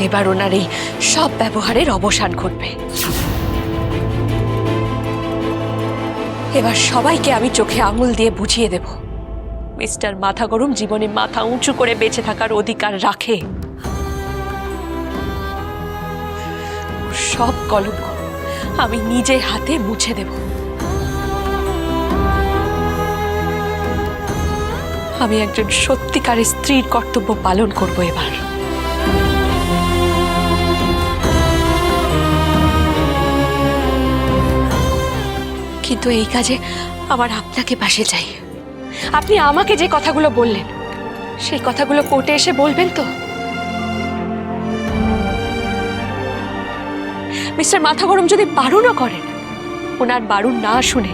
এবার ওনার এই সব ব্যবহারের অবসান ঘটবে। এবার সবাইকে আমি চোখে আঙুল দিয়ে বুঝিয়ে দেব। মিস্টার মাথা গরম জীবনে মাথা উঁচু করে বেঁচে থাকার অধিকার রাখে। সব কলঙ্ক আমি নিজে হাতে মুছে দেব। আমি একজন সত্যিকারের স্ত্রীর কর্তব্য পালন করব এবার। কিন্তু এই কাজে আমার আপনাকে পাশে চাই। আপনি আমাকে যে কথাগুলো বললেন, সেই কথাগুলো কোর্টে এসে বলবেন তো? মিস্টার মাথা গরম যদি বারণও করেন, ওনার বারণ না শুনে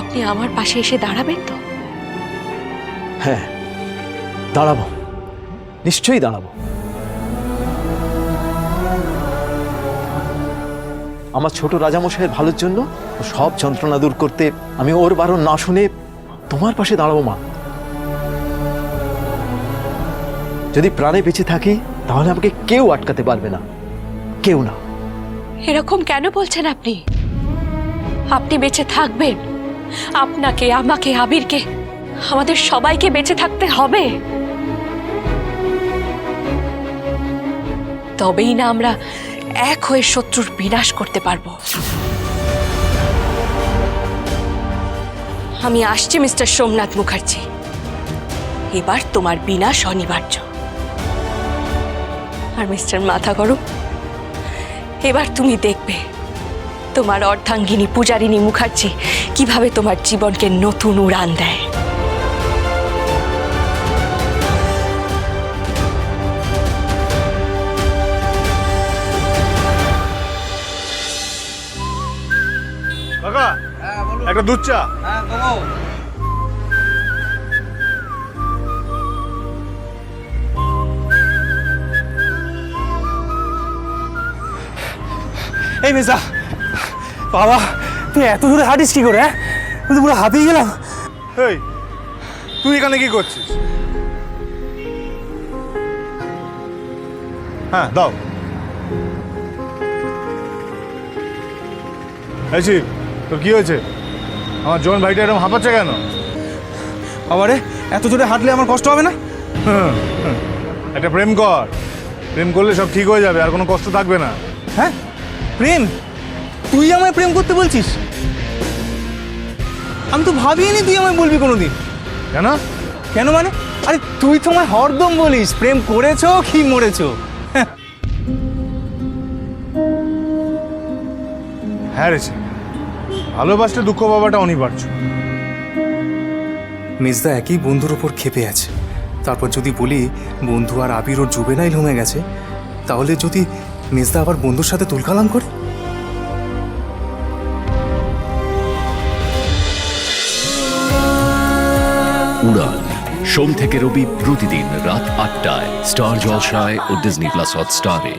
আপনি আমার পাশে এসে দাঁড়াবেন তো? হ্যাঁ দাঁড়াবো। নিশ্চয়ই দাঁড়াবো। আমার ছোট রাজামশাইয়ের ভালোর জন্য সব যন্ত্রণা দূর করতে আমি ওর বারণ না শুনে তোমার পাশে দাঁড়াবো, মা। যদি প্রাণে বেঁচে থাকি, তাহলে আমাকে কেউ আটকাতে পারবে না। কেউ না। এরকম কেন বলছেন আপনি? আপনি বেঁচে থাকবেন। আপনাকে, আমাকে, আবিরকে, আমাদের সবাইকে বেঁচে থাকতে হবে। তবেই না আমরা এক হয়ে শত্রুর বিনাশ করতে পারব। আমি আসছি, মিস্টার সোমনাথ মুখার্জি। এবার তোমার বিনাশ অনিবার্য। আর মিস্টার মাথা গরম এবার তুমি দেখবে তোমার অর্ধাঙ্গিনী পূজারিনী মুখার্জি কীভাবে তোমার জীবনকে নতুন উড়ান দেয়। কাকা একটা দুধ চা। এই মেজা বাবা তুই এত দূরে হাঁটিস কি করে হ্যাঁ? তুই তো পুরো হাঁপিয়ে গেলাম। এই তুই এখানে কি করছিস? হ্যাঁ দাও। এই তোর কি হয়েছে? আমার জন ভাইটা এরকম হাঁপাচ্ছে কেন? বাবা রে এত জোরে হাঁটলে আমার কষ্ট হবে না। একটা প্রেম কর। প্রেম করলে সব ঠিক হয়ে যাবে আর কোনো কষ্ট থাকবে না। হ্যাঁ? প্রেম? তুই আমায় প্রেম করতে বলছিস? আমি তো ভাবিনি তুই আমায় বলবি কোনোদিন। কেন? কেন মানে? আরে তুই তো আমায় হরদম বলিস। প্রেম করেছ কি মরেছো? হ্যাঁ, হ্যাঁ রে শিব। ভালোবাসলে দুঃখ পাওয়াটা অনিবার্য। মেজদা একই বন্ধুর ওপর ক্ষেপে আছে। তারপর যদি বলি বন্ধু আর আবির ওর জুবেনাইল হয়ে গেছে তাহলে যদি মেজদা আবার বন্ধুর সাথে তুলকালাম করে? উড়ান সোম থেকে রবি প্রতিদিন রাত আটটায় স্টার জলসায় ও ডিজনি প্লাস হটস্টারে।